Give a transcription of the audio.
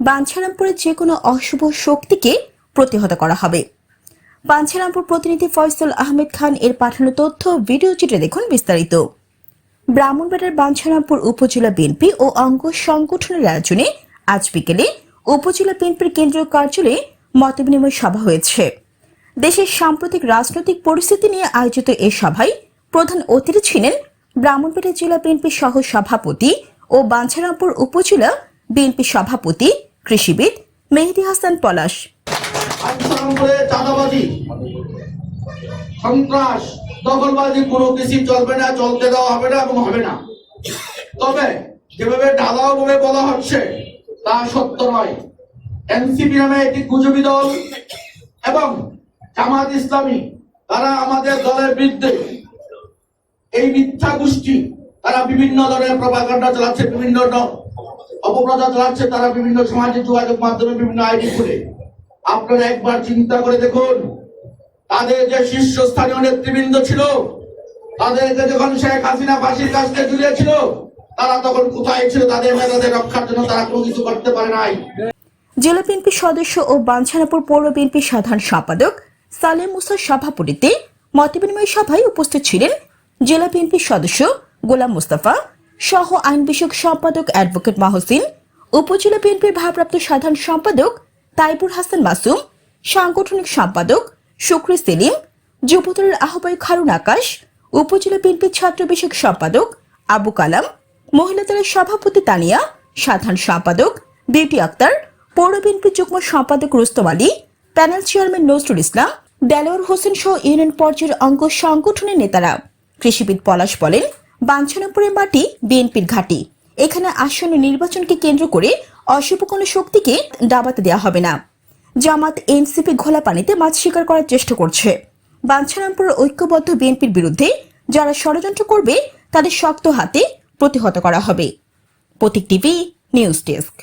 বাঞ্ছারামপুরের যে কোনো অশুভ শক্তিকে প্রতিহত করা হবে। বাঞ্ছারামপুর প্রতিনিধি ফয়সল আহমেদ খান এর পাঠানো তথ্য ভিডিও চিত্রে দেখুন বিস্তারিত। ব্রাহ্মণবাড়ার বাঞ্ছারামপুর উপজেলা বিএনপি ও অঙ্গ সংগঠনের আয়োজনে আজ বিকেলে উপজেলা বিএনপির কেন্দ্রীয় কার্যালয়ে মতবিনিময় সভা হয়েছে। দেশের সাম্প্রতিক রাজনৈতিক পরিস্থিতি নিয়ে আয়োজিত এ সভায় প্রধান অতিথি ছিলেন ব্রাহ্মণবাড়িয়া জেলা বিএনপি সহ সভাপতি ও বাঞ্ছারামপুর উপজেলা বিএনপি সভাপতি কৃষিবিদ মেহেদি হাসান পলাশ। সন্ত্রাস, দখলবাজি, কোনো কিছু চলবে না, চলতে দেওয়া হবে না এবং হবে না। তবে যেভাবে ঢালাও ভাবে বলা হচ্ছে, তা সত্য নয়। এনসিপি নামে একটি গুজবি দল এবং জামাত ইসলামী, তারা আমাদের দলের বিরুদ্ধে এই মিথ্যা গোষ্ঠী, তারা বিভিন্ন ধরনের প্রপাগান্ডা চালাচ্ছে, বিভিন্ন অপপ্রচার চালাচ্ছে তারা বিভিন্ন সামাজিক যোগাযোগ মাধ্যমে বিভিন্ন আইডি খুলে। আপনারা একবার চিন্তা করে দেখুন, তাদের যে শীর্ষস্থানীয় নেতৃবৃন্দ ছিল তাদেরকে যখন শেখ হাসিনা ফাঁসির কাছতে ঝুলিয়েছিল তারা তখন কোথায় ছিল, তাদের মেধাদের রক্ষার জন্য তারা কোনো কিছু করতে পারে নাই। জেলা বিএনপি সদস্য ও বাঞ্ছারাপুর পৌর বিএনপি সাধারণ সম্পাদক সালেম মুসার সভাপতিত্বে মতবিনিময় সভায় উপস্থিত ছিলেন জেলা বিএনপি সদস্য গোলাম মুস্তাফা সহ আইন বিষয়ক সম্পাদক অ্যাডভোকেট মাহসিন, উপজেলা বিএনপির ভারপ্রাপ্ত সাধারণ সম্পাদক তাইবুর হাসান মাসুম, সাংগঠনিক সম্পাদক শুক্রি সেলিম, যুবদলের আহ্বায়ক হারুন আকাশ, উপজেলা বিএনপির ছাত্র বিষয়ক সম্পাদক আবু কালাম, মহিলা দলের সভাপতি তানিয়া, সাধারণ সম্পাদক বিউটি আক্তার, পৌর বিএনপি যুগ্ম সম্পাদক রুস্তম আলী, প্যানেল চেয়ারম্যান নজরুল ইসলাম, দেলোয়ার হোসেন সহ ইউনিয়ন পর্যায়ের অঙ্গ সংগঠনের নেতারা। কৃষিবিদ পলাশ বলেন বাঞ্ছনাপুরের মাটি বিএনপির ঘাঁটি। এখানে আসন্ন নির্বাচনকে কেন্দ্র করে অশুভ কোনো শক্তিকে দাবাতে দেওয়া হবে না। জামাত এনসিপি ঘোলা পানিতে মাছ শিকার করার চেষ্টা করছে। বাঞ্ছারামপুরের ঐক্যবদ্ধ বিএনপির বিরুদ্ধে যারা ষড়যন্ত্র করবে, তাদের শক্ত হাতে প্রতিহত করা হবে। Pratik TV news desk.